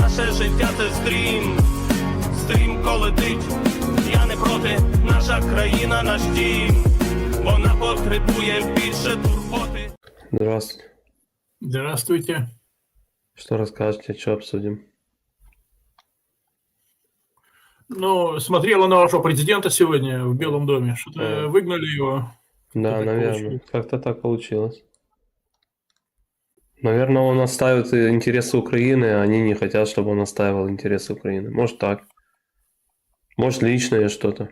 Наше життя це стрім, стрімко летить. Я не проти, наша країна наш дім. Вона потребує більше турботи. Здравствуйте. Здравствуйте. Что расскажете, что обсудим? Ну, смотрела на вашего президента сегодня в Белом доме. Что-то А. выгнали его. Да, так наверное. получилось? Как-то так получилось. Наверное, он отстаивает интересы Украины, а они не хотят, чтобы он отстаивал интересы Украины. Может так. Может личное что-то.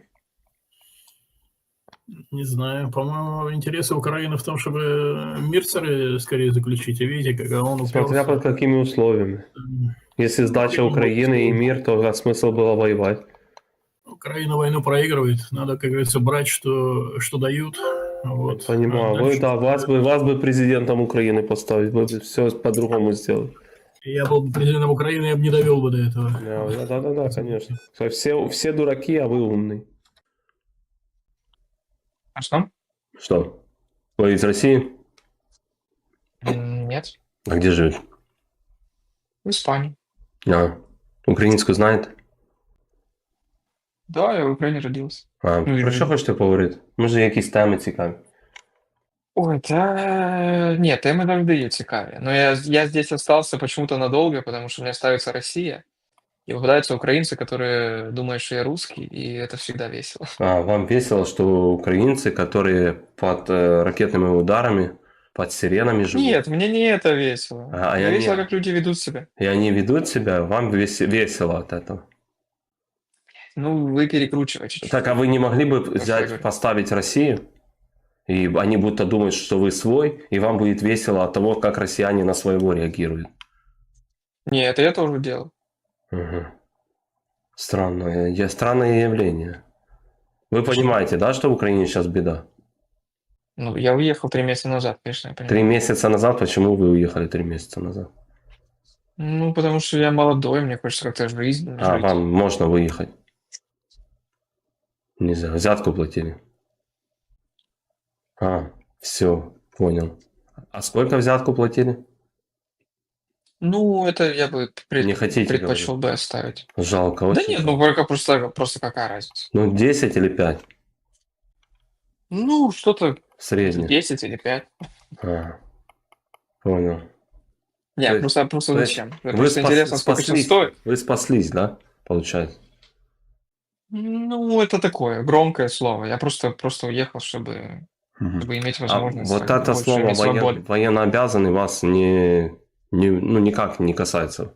Не знаю. По-моему, интересы Украины в том, чтобы мир скорее, скорее заключить. А видите, как он Смотря под какими условиями. Если сдача Ну, Украины и мир, то а смысл было воевать. Украина войну проигрывает. Надо, как говорится, брать, что, что дают. Вот. Понимаю. А Вы, да, вас бы, вас бы президентом Украины поставить, вы бы все по-другому сделали. Я был бы президентом Украины, я бы не довел бы до этого. Да, да, да, да, конечно. Все, все дураки, а вы умный. А что? Что? Вы из России? Нет. А где живете? В Испании. А, українську знаєте? Да, я в Украине родился. А, Ну, про і- що хочете поговорити? Може, якісь теми цікаві? Ой, да... Нет, темы завжди є цікаві. Но я, я здесь остался почему-то надолго, потому что у меня ставится Россия. И попадаются украинцы, которые думают, что я русский, и это всегда весело. А, вам весело, что украинцы, которые под э, ракетными ударами, под сиренами живут, Нет, мне не это весело. А, а мне я весело, не- как люди ведут себя. и они ведут себя, вам вес- весело от этого. Ну, вы перекручиваете. чуть-чуть. Так, а вы не могли бы взять, поставить Россию, и они будто думают, что вы свой, и вам будет весело от того, как россияне на своего реагируют? Не, это я тоже делал. Мгм. Странное, я- странное явление. Вы понимаете, да, что в Украине сейчас беда? Ну, я уехал три месяца назад, конечно. Три месяца назад, почему вы уехали три месяца назад? Ну, потому что я молодой, мне хочется как-то жизнь А, жить. вам можно выехать? Нельзя, взятку платили? А, все, понял. А сколько взятку платили? Ну, это я бы пред- Не хотите предпочел бы оставить. Жалко Да очень. нет, ну только просто, просто какая разница? Ну, 10 или 5? Ну, что-то Средний. 10 или 5. А, понял. Нет, То просто, просто то зачем? Вы Просто спас- интересно, сколько сейчас спаслись. стоит. Вы спаслись, да, получается? Ну, это такое, громкое слово. Я просто, просто уехал, чтобы, Мгм. чтобы иметь А возможность вот это больше слово иметь свободу. воен, военно обязанный вас не, не, ну, никак не касается.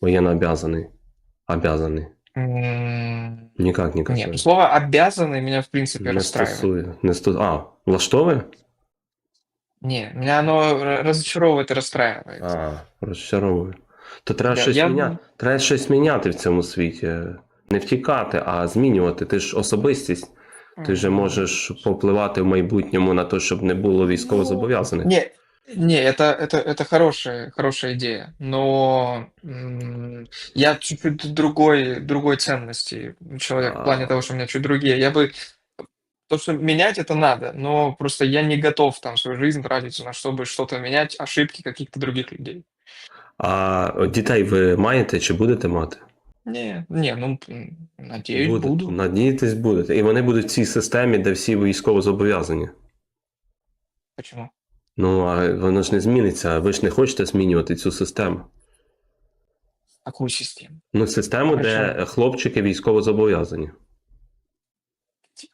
Военно обязанный. Обязанный. М, Никак не Нет, касается. слово «обязанный» меня, в принципе, Не расстраивает. стосує. Не сто... А, влаштовує? Не, меня оно р- разочаровывает и расстраивает. А, розчаровує. То треба Я- щось я- міняти. Треба щось міняти в цьому світі. Не втікати, а змінювати. Ти ж особистість. Ти же М. можеш попливати в майбутньому на те, щоб не було військовозобов'язаних. Не, не, это, это, это хорошая, хорошая идея, но м, я чуть-чуть другой, другой ценности человек, в плане А. того, что у меня чуть другие. Я бы... То, что менять это надо, но просто я не готов там свою жизнь тратить на чтобы что-то менять, ошибки каких-то других людей. А дітей ви маєте чи будете мати? Не, не, ну, м, надеюсь, буду. Надієтесь, будете. І вони будуть в цій системі, де всі військовозобов'язані. Почему? Ну, а воно ж не зміниться. Ви ж не хочете змінювати цю систему. Какую систему? Ну, систему, де Хорошо. хлопчики військовозобов'язані.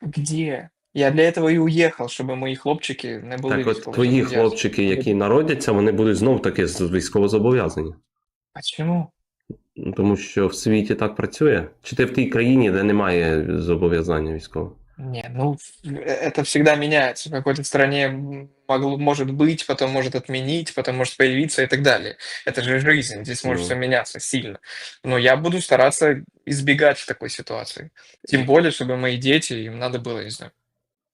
Где? Я для этого и уехал, чтобы мои хлопчики не були Так от твої зобов'язані. хлопчики, які народяться, вони будуть знов таки з- військовозобов'язані. Почему? Ну, Тому що в світі так працює. Чи ти в тій країні, де немає зобов'язання військового? Не, ну э, это всегда меняется. В какой-то стране м, могло, может быть, потом может отменить, потом может появиться и так далее. Это же жизнь, здесь может Ну. все меняться сильно. Но я буду стараться избегать такой ситуации. Тем более, чтобы мои дети, им надо было, не знаю,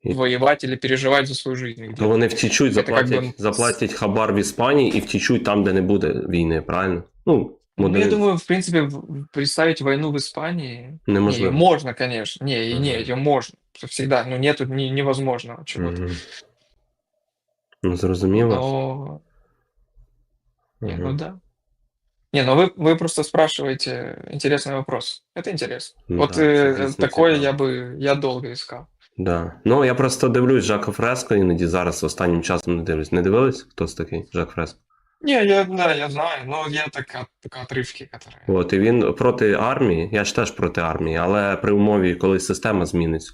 И- воевать или переживать за свою жизнь. То где-то. вони втічуть, Це як заплатять, би- заплатять хабар в Іспанії і втічуть там, де не буде війни, правильно? Ну, Ну, я модерн- думаю, в принципе, в- представить войну в Испании Не, её неможливо. можно, конечно. Не, и не, Мгм. ее можно. Всегда. Ну, нету не, невозможного чего-то. Мгм. Ну, зрозуміло. Но... Не, ну Мгм. да. Не, ну вы, вы просто спрашиваете интересный вопрос. Это интересно. Ну вот да, це э, дійсно такое цікаво. я бы, я долго искал. Да. Ну, я просто дивлюсь Жака Фреско, іноді зараз останнім часом не дивлюсь. Не дивились, хто це такий Жак Фреско? Не, я, да, я знаю, но я так, от- так отрывки, которые... От, і він проти армії, я ж теж проти армії, але при умові, коли система зміниться.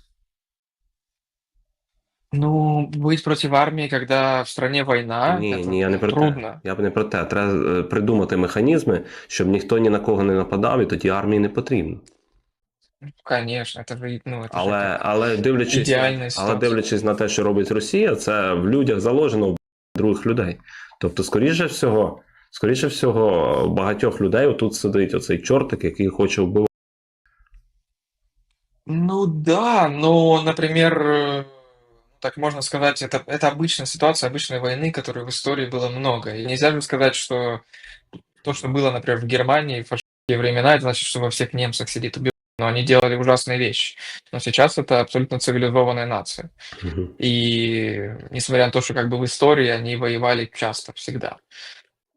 Ну, быть против армии, когда в стране война, ні, это ні, я не про трудно. те. Я б не про те. Треба е, придумати механізми, щоб ніхто ні на кого не нападав, і тоді армії не потрібно. Конечно, это же, ну, это же Але, как- але дивлячись, Ідеальна але ситуація. дивлячись на те, що робить Росія, це в людях заложено в других людей. Тобто, скоріше всього, скоріше всього, багатьох людей отут сидить оцей чортик, який хоче вбивати. Ну да, но, например, э, так можно сказать, это, это обычная ситуация, обычной войны, которой в истории было много. И нельзя же сказать, что то, что было, например, в Германии в фашистские времена, это значит, что во всех немцах сидит убивать Но они делали ужасные вещи. Но сейчас это абсолютно цивилизованная нация. Мгм. И несмотря на то, что как бы в истории они воевали часто, всегда.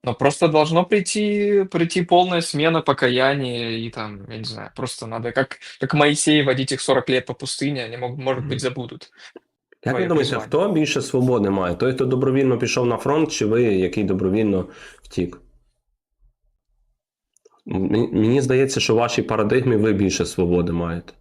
Но просто должно прийти, прийти полная смена покаяния, и там, я не знаю, просто надо, как, как Моисей, водить их 40 лет по пустыне, они, могут, может быть, забудут. Як ви Твоє думаєте, призвання. хто більше свободи має? Той, хто добровільно пішов на фронт, чи ви, який добровільно втік? Мені мені здається, що в вашій парадигмі ви більше свободи маєте.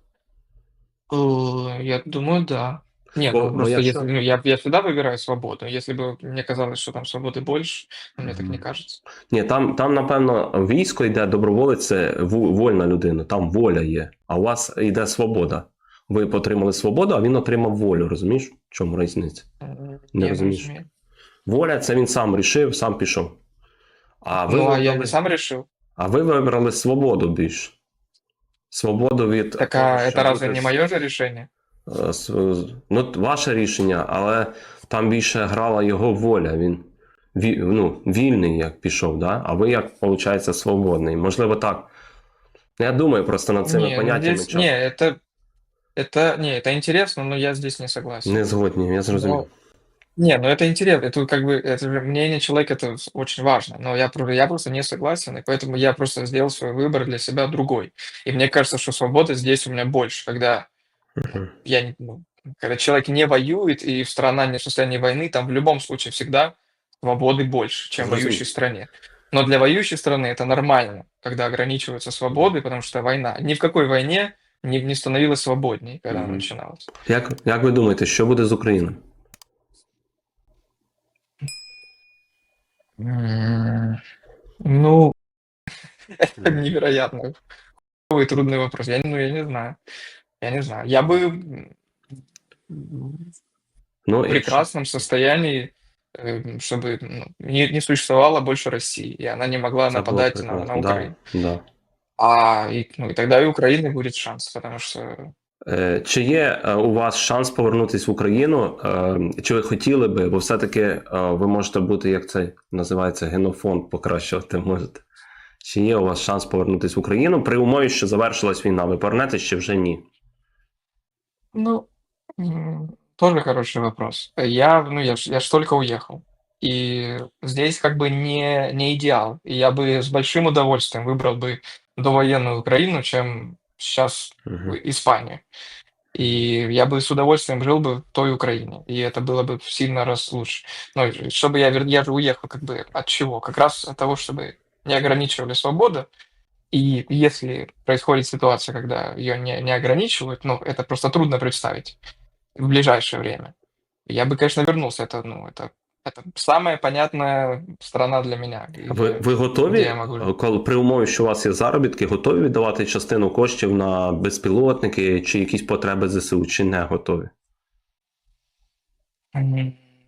Э, Я думаю, да. Не, Бо- ну бо просто я если, чё- ну, я, я всегда выбираю свободу. Если бы мне казалось, что там свободы больше, но мне так не Мгм. кажется. Ні, там, там, напевно, військо йде доброволець, це ву- вольна людина, там воля є, а у вас йде свобода. Ви отримали свободу, а він отримав волю, розумієш? В чому різниця? М, Не не разумеешь. разумею. Воля це він сам рішив, сам пішов. А ви, Ну, а я вибрали, не сам решил. а ви вибрали свободу більш. Свободу від. Так, а того, это що разве бути не мое же решение? Е, с- Ну, ваше рішення, але там більше грала його воля. Він ві, ну, вільний, як пішов, да? а ви, як виходить, свободний. Можливо, так. Я думаю просто над цими Не, ну поняттями. здесь, часто. не, это, это, не, это интересно, но я здесь не согласен. Не згодні, я зрозумів. Не, ну это интересно, это как бы, это же мнение человека, это с- очень важно, но я, про- я просто не согласен, и поэтому я просто сделал свой выбор для себя другой. И мне кажется, что свободы здесь у меня больше, когда Мгм. я, не- ну, когда человек не воюет, и страна не в состоянии войны, там в любом случае всегда свободы больше, чем в воюющей стране. Но для воюющей страны это нормально, когда ограничиваются свободы, потому что война. Ни в какой войне не, не становилась свободнее, когда она Мгм. начиналась. Як, як ви думаєте, що буде з Україною? Ну, это невероятно. Какой трудный вопрос. Я, ну, я не знаю. Я не знаю. Я бы Ну, в прекрасном состоянии, э, чтобы ну, не, не существовало больше России, и она не могла було нападать на, на Украину. Да, да. А и, ну, и тогда и у Украины будет шанс, потому что Чи є е, у вас шанс повернутися в Україну? Е, Чи ви хотіли би, бо все-таки е, ви можете бути, як це називається, генофонд покращувати можете. Чи є у вас шанс повернутися в Україну при умові, що завершилась війна? Ви повернетесь чи вже ні? Ну, м, тоже хороший вопрос. Я, ну, я, ж- я ж только уехал. И здесь как бы не, не идеал. И я бы с большим удовольствием выбрал бы довоенную Украину, чем сейчас Угу. Испанию. И я бы с удовольствием жил бы в той Украине. И это было бы в сильно раз лучше. Ну, и чтобы я, вер- я же уехал как бы от чего? Как раз от того, чтобы не ограничивали свободу. И если происходит ситуация, когда ее не, не ограничивают, ну, это просто трудно представить в ближайшее время. Я бы, конечно, вернулся. Это, ну, это, это самая понятная страна для меня. Ви, ви готові, е, коли при умові, що у вас є заробітки, готові віддавати частину коштів на безпілотники чи якісь потреби ЗСУ, чи не готові?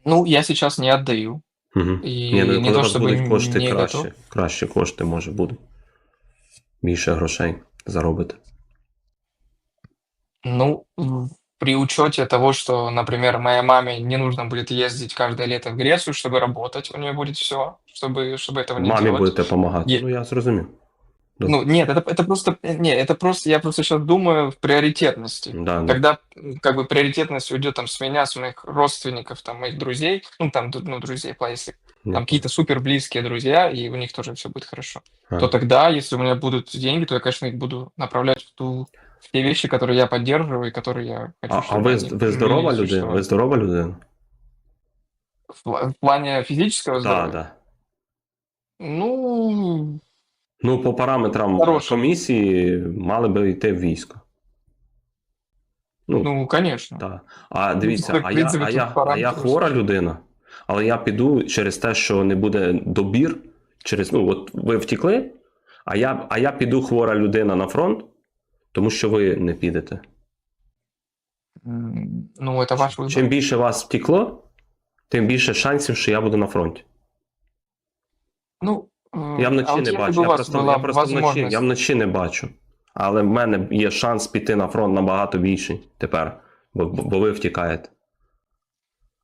Ну, я сейчас не отдаю. Угу. Ні, ну не у то, чтобы будуть кошти не краще, готов. краще кошти, може будуть. Більше грошей заробити. Ну, при учете того, что, например, моей маме не нужно будет ездить каждое лето в Грецию, чтобы работать, у нее будет все, чтобы, чтобы этого не Мамі делать. будете допомагати. Є. Ну, я зрозумів. Ну, нет, это, это просто, не, это просто, я просто сейчас думаю в приоритетности. Да, да. Когда, м, как бы, приоритетность уйдет там с меня, с моих родственников, там, моих друзей, ну, там, ду- ну, друзей, в плане, если Ні. там какие-то супер близкие друзья, и у них тоже все будет хорошо, А. то тогда, если у меня будут деньги, то я, конечно, их буду направлять в, ту, в те вещи, которые я поддерживаю и которые я хочу, А, а чтобы ви, они ви жили здорова и людина? Ви существовали. здорова людина? В, пла- в плане физического Так, здоровья? так. Ну, Ну, по параметрам Хороше. комісії мали би йти в військо. Ну, ну, конечно. так. А дивіться, так, а в я, принципі, а, тут я, а я параметри хвора високі. людина, але я піду через те, що не буде добір. Через, ну, от ви втікли, а я, а я піду хвора людина на фронт, тому що ви не підете. М, Ну, это ваш выбор. Чим більше вас втекло, тим більше шансів, що я буду на фронті. Ну, э, Я а вночі вот не если бачу. бы у Я вас просто, была я просто вночі, возможность- я вночі не бачу. Але в мене є шанс піти на фронт набагато більший тепер, бо, бо бо ви втікаєте.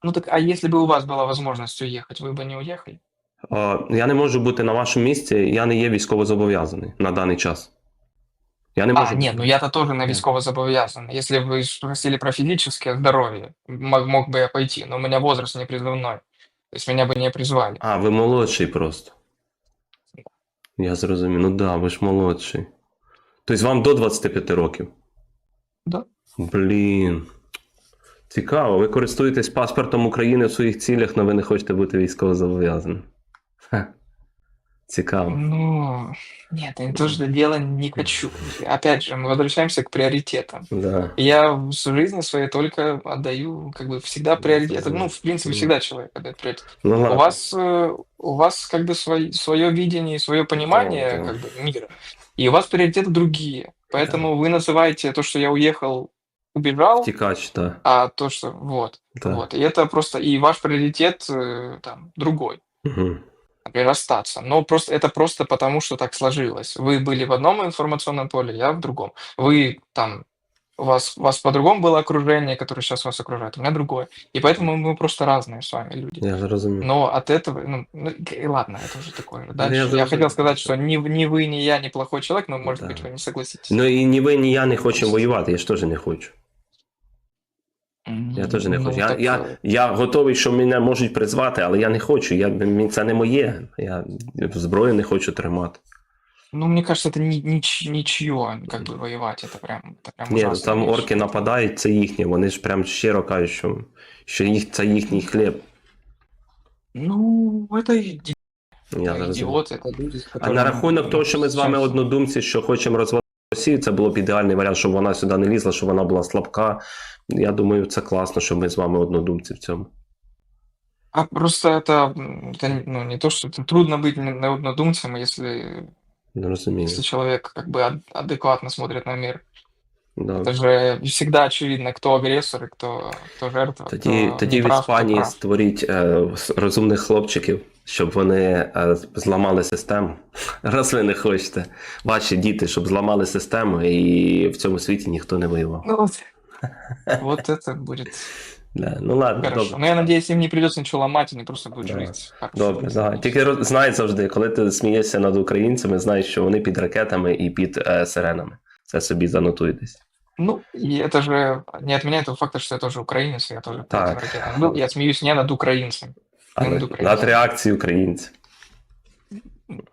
Ну так, а если бы у вас была возможность уехать, вы бы не уехали? Е, Я не можу бути на вашому місці, я не є військовозобов'язаний на даний час. Я не можу. А, нет, ну я-то тоже на військово зобов'язаний. Если бы вы спросили про физическое здоровье, мог, мог бы я пойти, но у меня возраст не призывной. То есть меня бы не призвали. А, ви молодший просто. Я зрозумів. Ну так, да, ви ж молодший. Тобто вам до 25 років? Да. Блін. Цікаво, ви користуєтесь паспортом України в своїх цілях, але ви не хочете бути військовозобов'язаним. Ха. Цікаво. Ну, нет, я тоже дело не хочу. Опять же, мы возвращаемся к приоритетам. Да. Я в жизни своей только отдаю, как бы, всегда приоритет. знаю. Ну, в принципе, всегда человек отдает приоритет. Ну, У ладно. вас, э, у вас как бы свое видение, свое понимание Да, да. как бы, мира, и у вас приоритеты другие. Поэтому вы называете то, что я уехал, убежал, Втікач, так. а то, что вот, Да. вот. И это просто, и ваш приоритет э, там другой, Угу например, остаться. Но просто это просто потому, что так сложилось. Вы были в одном информационном поле, я в другом. Вы там у вас, у вас по-другому было окружение, которое сейчас вас окружает, у меня другое. И поэтому мы просто разные с вами люди. Я зрозумів. Но от этого, ну, ну, и ладно, это уже такое. же. Дальше. я я зрозумів. хотел сказать, что ни, ни вы, ни я не плохой человек, но, может Да. быть, вы не согласитесь. Ну і ні ви, ні я не хочемо воювати, я ж теж не хочу. М, Я теж не ну, хочу. Я, так, я, э, я готовий, що мене можуть призвати, але я не хочу. Я, мені- це не моє. Я зброю не хочу тримати. Ну, мне кажется, это ни, нич- ничье, как бы, воевать, это прям, это прям Ні, ужасная там вещь. орки нападають, це їхнє. Вони ж прям щиро кажуть, що, що їх, це їхній хліб. Ну, это иди- Я зрозумів. идиоты, это люди, с А которыми, на рахунок того, що ми з вами сейчас- однодумці, що хочемо розвалити Росію, це було б ідеальний варіант, щоб вона сюди не лізла, щоб вона була слабка. Я думаю, це класно, що ми з вами однодумці в цьому. А просто это, м, это ну, не то, что это трудно быть не- однодумцем, если, Не розумію. если человек как бы ад- адекватно смотрит на мир. Да. Это же всегда очевидно, кто агрессор и кто, кто жертва. Тоді, кто тоді в неправ, кто Іспанії прав. створіть е, с- розумних хлопчиків, щоб вони е, зламали систему. Раз ви не хочете. Ваші діти, щоб зламали систему, і в цьому світі ніхто не воював. Ну, вот, вот это будет Да. Ну ладно, хорошо. добре. Но я надеюсь, им не придется ничего ломать, они просто будут Да. жить. хорошо. Добре, да. Тільки роз- знай завжди, коли ти смієшся над українцями, знай, що вони під ракетами і під е, сиренами. Це собі занотуй десь. Ну, и это же не отменяет того факта, что я тоже украинец, и я тоже Так. против ракетам был. Я смеюсь не над украинцем. А Не над над українцями. реакції українців.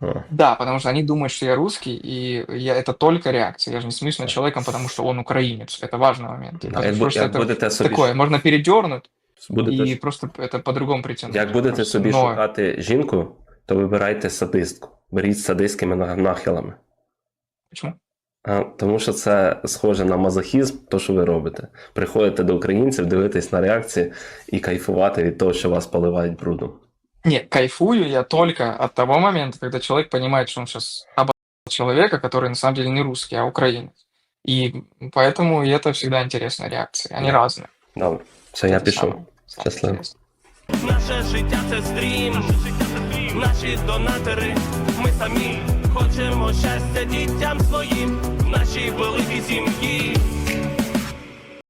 О, Да, потому что они думают, что я русский, и я, это только реакция. Я же не смеюсь над человеком, потому что он украинец. Это важный момент. А Потому як, что бу- просто як это будете собі, такое, можно передернуть будете, и просто это по-другому притянуть. як будете Просто, собі но- шукати жінку, то вибирайте садистку. Беріть з садистськими на- нахилами. Почему? А, тому що це схоже на мазохізм, то що ви робите. Приходите до українців, дивитись на реакції і кайфувати від того, що вас поливають брудом. Не, кайфую я только от того момента, когда человек понимает, что он сейчас обо человека, который на самом деле не русский, а украинец. И поэтому это всегда интересная реакция. Они Да. разные. Добре, все, я Это пішов. самое- самое Счастливо. интересное. Наше життя це стрім, наші донатори, ми самі хочемо щастя дітям своїм, в нашій великій сім'ї.